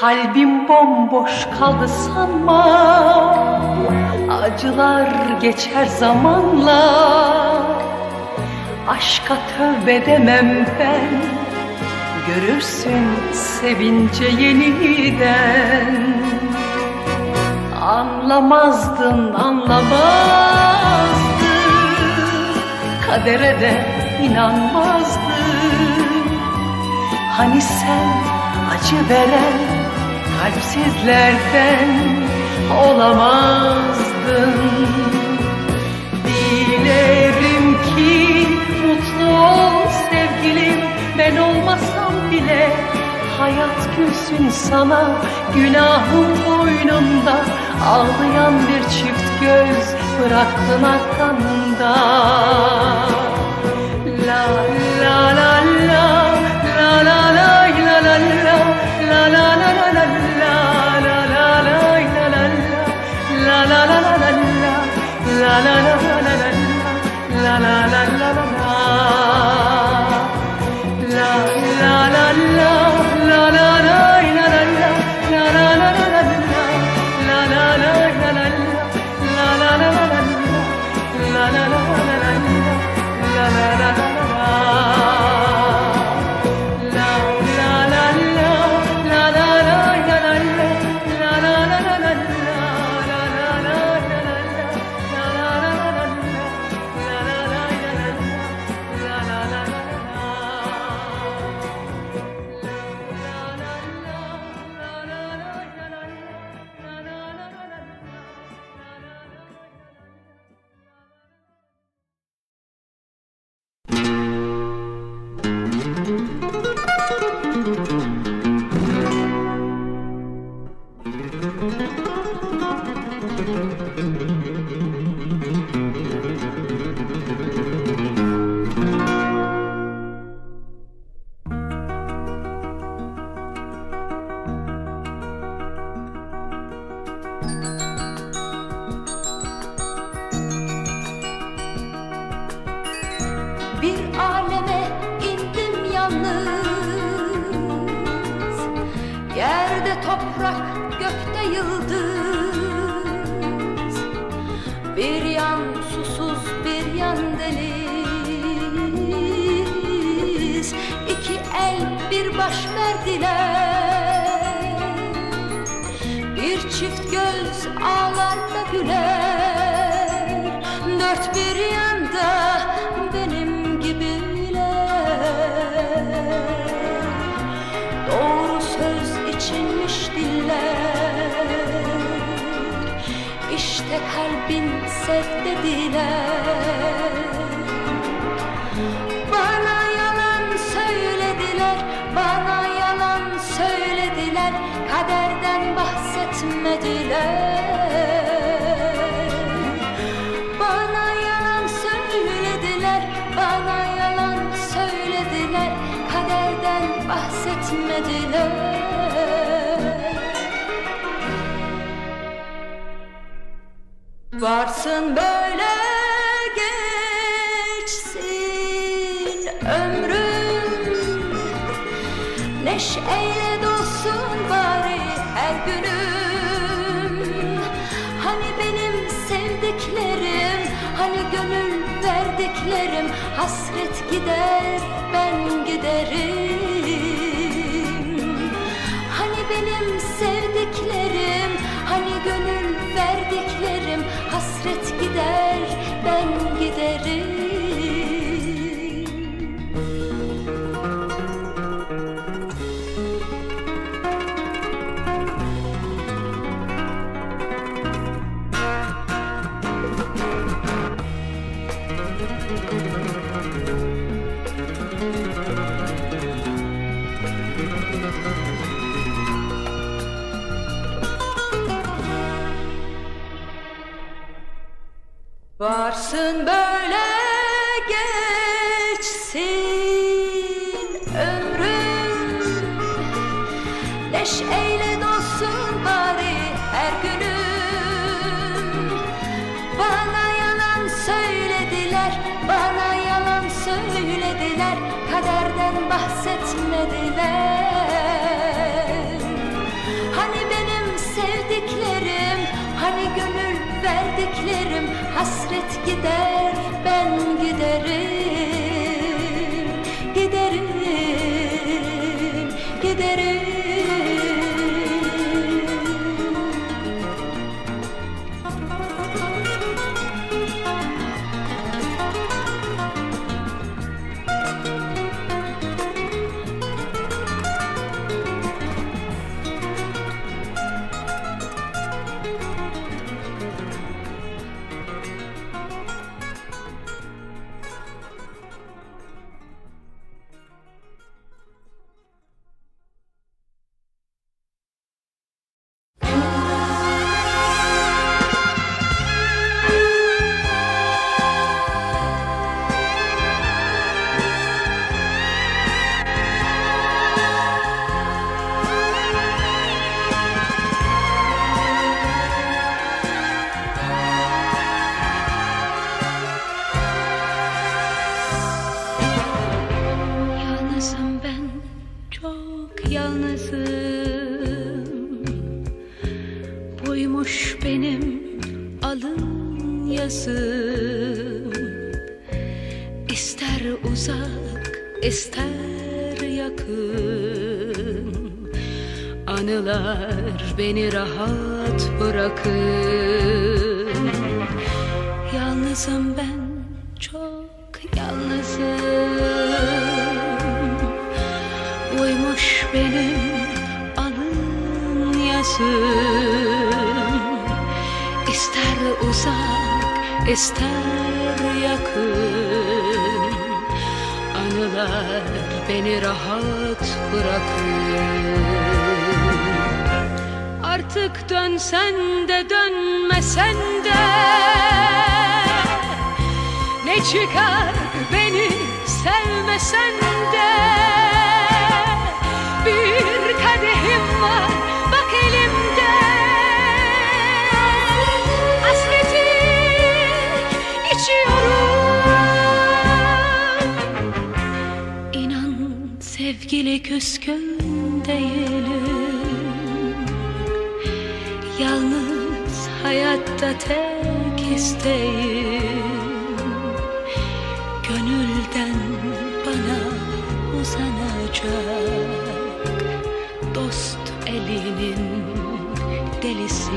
Kalbim bomboş kaldı sanma. Acılar geçer zamanla Aşka tövbe demem ben. Görürsün sevince yeniden. Anlamazdın anlamazdın Kadere de inanmazdın Hani sen acı veren kalpsizlerden olamazdın hayat gülsün sana Günahım boynunda ağlayan bir çift göz Bıraktın arkanda La la la la Bir aleme indim yalnız. Yerde toprak gökte yıldız. Bir yan susuz bir yan deniz. İki el bir baş verdiler Bir çift göz ağlar da güler. Dört bir yanda benim söz içinmiş diller. İşte kalbin dediler Bana yalan söylediler Bana yalan söylediler. Kaderden bahsetmediler. Bana yalan söylediler Bana yalan söylediler. Kaderden bahsetmediler Varsın böyle geçsin ömrüm. Neşeyle dolsun bari her günüm. Hani benim sevdiklerim Hani gönül verdiklerim Hasret gider ben giderim Neşeyle dolsun bari her günüm. Bana yalan söylediler, bana yalan söylediler Kaderden bahsetmediler. Hani benim sevdiklerim, hani gönül verdiklerim Hasret gider, ben giderim Giderim, giderim yalnızım. Buymuş benim alın yazım. İster uzak, ister yakın. Anılar beni rahat bırakın Yalnızım ben, çok yalnızım Uymuş benim alın yazım İster uzak, ister yakın. Anılar beni rahat bırakın Artık dönsen de dönmesen de ne çıkar beni sevmesen de sevgili küskün değilim Yalnız hayatta tek isteğim. Gönülden bana uzanacak Elinin delisi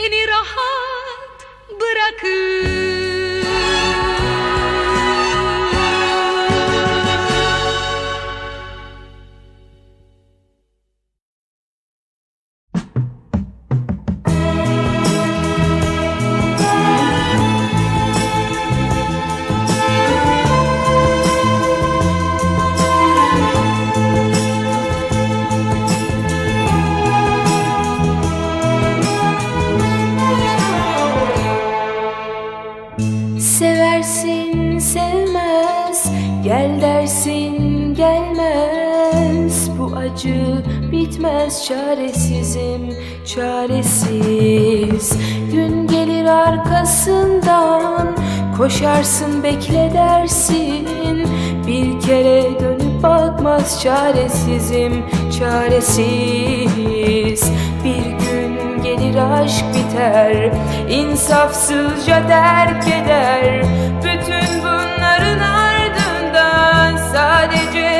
beni rahat bırakır acı bitmez çaresizim çaresiz. Gün gelir arkasından Koşarsın bekle dersin. Bir kere dönüp bakmaz çaresizim çaresiz. Bir gün gelir aşk biter insafsızca terk eder. Bütün bunların ardından sadece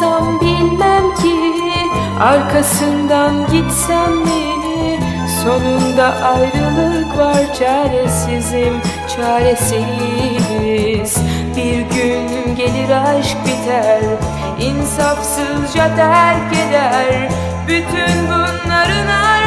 Ne yapsam bilmem ki, arkasından gitsem mi? Sonunda ayrılık var çaresizim çaresiz Bir gün gelir aşk biter insafsızca terk eder Bütün bunların ardından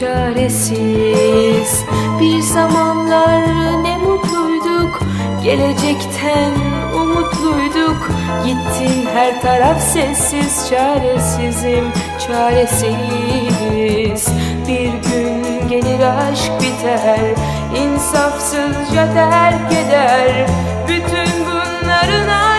çaresiz. Bir zamanlar ne mutluyduk Gelecekten umutluyduk. Gittin her taraf sessiz çaresizim çaresiz Bir gün gelir aşk biter insafsızca terk eder. Bütün bunların